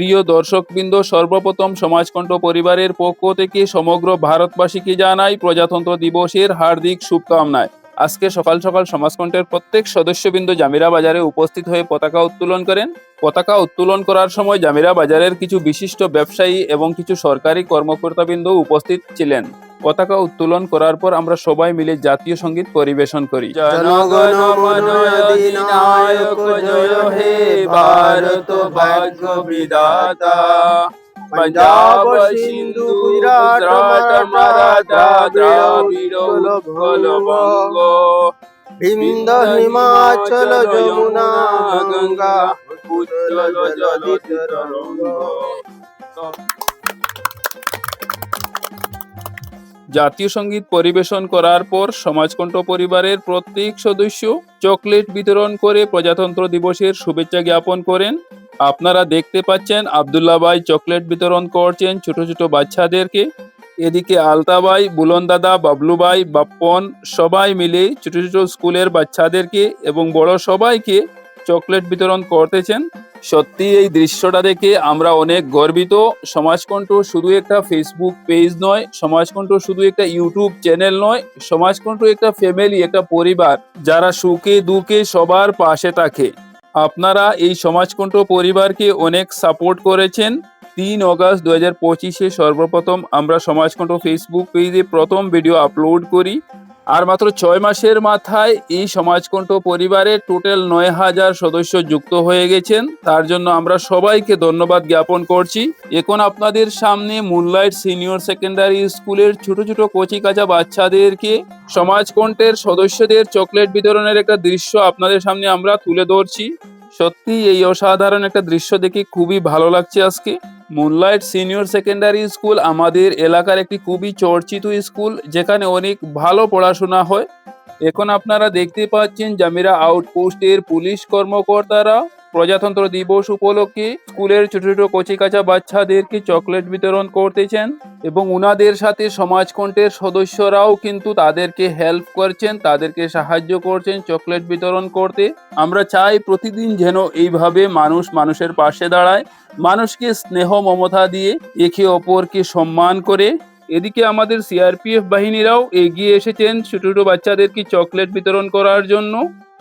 প্রিয় দর্শকবৃন্দ, সর্বপ্রথম সমাজকণ্ঠ পরিবারের পক্ষ থেকে সমগ্র ভারতবাসীকে জানাই প্রজাতন্ত্র দিবসের হার্দিক শুভকামনায়। আজকে সকাল সকাল সমাজকণ্ঠের প্রত্যেক সদস্যবৃন্দ জামিরা বাজারে উপস্থিত হয়ে পতাকা উত্তোলন করেন। পতাকা উত্তোলন করার সময় জামিরা বাজারের কিছু বিশিষ্ট ব্যবসায়ী এবং কিছু সরকারি কর্মকর্তাবৃন্দ উপস্থিত ছিলেন। পতাকা উত্তোলন করার পর আমরা সবাই মিলে জাতীয় সঙ্গীত পরিবেশন করি জনগণ মন অধিনায়ক জয় হে ভারত ভাগ্য বিধাতা पंजाब सिंधु गुजरात मराठा द्राविड उत्कल बंग বিন্দ হিমাচল যমুনা গঙ্গা উজ্জ্বল জলিত রঙ্গ জাতীয় সংগীত পরিবেশন করার পর সমাজকণ্ঠ পরিবারের প্রত্যেক সদস্য চকলেট বিতরণ করে প্রজাতন্ত্র দিবসের শুভেচ্ছা জ্ঞাপন করেন। আপনারা দেখতে পাচ্ছেন আবদুল্লাহ ভাই চকলেট বিতরণ করছেন ছোট ছোট বাচ্চাদেরকে। এদিকে আলতাবাই বুলন দাদা, বাবলু ভাই, বাপ্পন সবাই মিলে ছোট ছোট স্কুলের বাচ্চাদেরকে এবং বড় সবাইকে চকলেট বিতরণ করতেছেন। সত্যি এই দৃশ্যটা দেখে আমরা অনেক গর্বিত। সমাজকণ্ঠ শুধু একটা ফেসবুক পেজ নয়, সমাজকণ্ঠ শুধু একটা ইউটিউব চ্যানেল নয়, সমাজকণ্ঠ একটা ফ্যামিলি একটা পরিবার যারা সুখে, দুঃখে সবার পাশে থাকে। আপনারা এই সমাজকণ্ঠ পরিবারকে অনেক সাপোর্ট করেছেন। তিন অগস্ট দু হাজার পঁচিশে সর্বপ্রথম আমরা সমাজকণ্ঠ ফেসবুক পেজে প্রথম ভিডিও আপলোড করি। আর মাত্র ছয় মাসের মাথায় এই সমাজকণ্ঠ পরিবারে টোটাল নয় হাজার সদস্য যুক্ত হয়ে গেছেন। তার জন্য আমরা সবাইকে ধন্যবাদ জ্ঞাপন করছি। এখন আপনাদের সামনে মুনলাইট সিনিয়র সেকেন্ডারি স্কুলের ছোট ছোট কচি কাঁচা বাচ্চাদেরকে সমাজকণ্ঠের সদস্যদের চকলেট বিতরণের একটা দৃশ্য আপনাদের সামনে আমরা তুলে ধরছি। সত্যি এই অসাধারণ একটা দৃশ্য দেখে খুবই ভালো লাগছে আজকে। মুনলাইট সিনিয়র সেকেন্ডারি স্কুল আমাদের এলাকার একটি খুবই চর্চিত স্কুল, যেখানে অনেক ভালো পড়াশোনা হয়। এখন আপনারা দেখতে পাচ্ছেন জামিরা আউটপোস্টের পুলিশ কর্মকর্তারা প্রজাতন্ত্র দিবস উপলক্ষে স্কুলের ছোট ছোট কচি কাঁচা বাচ্চাদেরকে চকলেট বিতরণ করতেছেন। এবং উনাদের সাথে সমাজকণ্ঠের সদস্যরাও কিন্তু তাদেরকে হেল্প করছেন, তাদেরকে সাহায্য করছেন চকলেট বিতরণ করতে। আমরা চাই প্রতিদিন যেন এইভাবে মানুষ মানুষের পাশে দাঁড়ায়, মানুষকে স্নেহ মমতা দিয়ে একে অপরকে সম্মান করে। এদিকে আমাদের সিআরপিএফ বাহিনীরাও এগিয়ে এসেছেন ছোট ছোট বাচ্চাদেরকে চকলেট বিতরণ করার জন্য।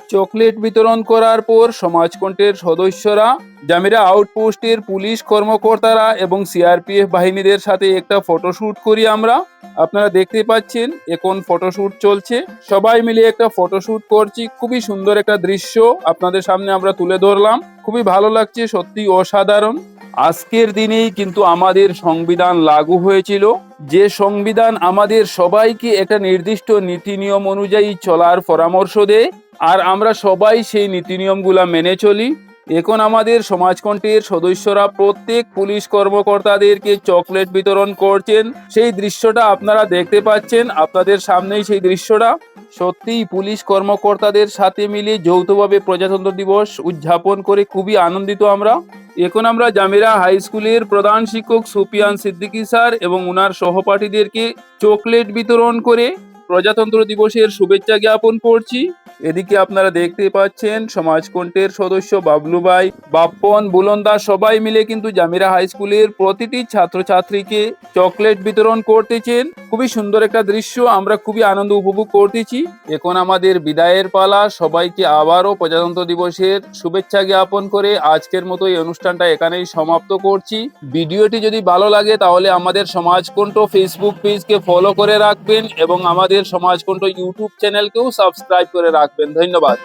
চকলেট বিতরণ করার পর সমাজকণ্ঠের সদস্যরা, জামিরা আউটপোস্টের পুলিশ কর্মকর্তারা এবং সিআরপিএফ বাহিনীদের সাথে একটা ফটোশ্যুট করি আমরা। আপনারা দেখতে পাচ্ছেন এখন ফটোশ্যুট চলছে। সবাই মিলে একটা ফটোশ্যুট করছি। খুবই সুন্দর একটা দৃশ্য আপনাদের সামনে আমরা তুলে ধরলাম। খুবই ভালো লাগছে সত্যি অসাধারণ। আজকের দিনেই কিন্তু আমাদের সংবিধান লাগু হয়েছিল। যে সংবিধান আমাদের সবাইকে একটা নির্দিষ্ট নীতি নিয়ম অনুযায়ী চলার পরামর্শ দেয় আর আমরা সবাই সেই নীতি নিয়মগুলা মেনে চলি। এখন আমাদের সমাজকণ্ঠের সদস্যরা প্রত্যেক পুলিশ কর্মকর্তাদেরকে চকলেট বিতরণ করছেন। সেই দৃশ্যটা আপনারা দেখতে পাচ্ছেন, আপনাদের সামনেই সেই দৃশ্যটা। সত্যিই পুলিশ কর্মকর্তাদের সাথে মিলে যৌথভাবে প্রজাতন্ত্র দিবস উদযাপন করে খুবই আনন্দিত আমরা। এখন আমরা জামিরা হাই স্কুলের প্রধান শিক্ষক সুপিয়ান সিদ্দিকী স্যার এবং ওনার সহপাঠীদেরকে চকলেট বিতরণ করে প্রজাতন্ত্র দিবসের শুভেচ্ছা জ্ঞাপন করছি। এদিকে আপনারা দেখতে পাচ্ছেন সমাজকণ্ঠের সদস্য বাবলু ভাই বাপ্পন, বুলন্দা সবাই মিলে কিন্তু জামিরা হাই স্কুলের প্রতিটি ছাত্রছাত্রীকে চকলেট বিতরণ করতেছেন। খুবই সুন্দর একটা দৃশ্য, আমরা খুবই আনন্দ উপভোগ করতেছি। এখন আমাদের বিদায়ের পালা, সবাইকে আবারও প্রজাতন্ত্র দিবসের শুভেচ্ছা জ্ঞাপন করে আজকের মতো এই অনুষ্ঠানটা এখানেই সমাপ্ত করছি। ভিডিওটি যদি ভালো লাগে তাহলে আমাদের সমাজকণ্ঠ ফেসবুক পেজকে ফলো করে রাখবেন এবং আমাদের সমাজকণ্ঠ ইউটিউব চ্যানেলকেও সাবস্ক্রাইব করে রাখবেন। ধন্যবাদ।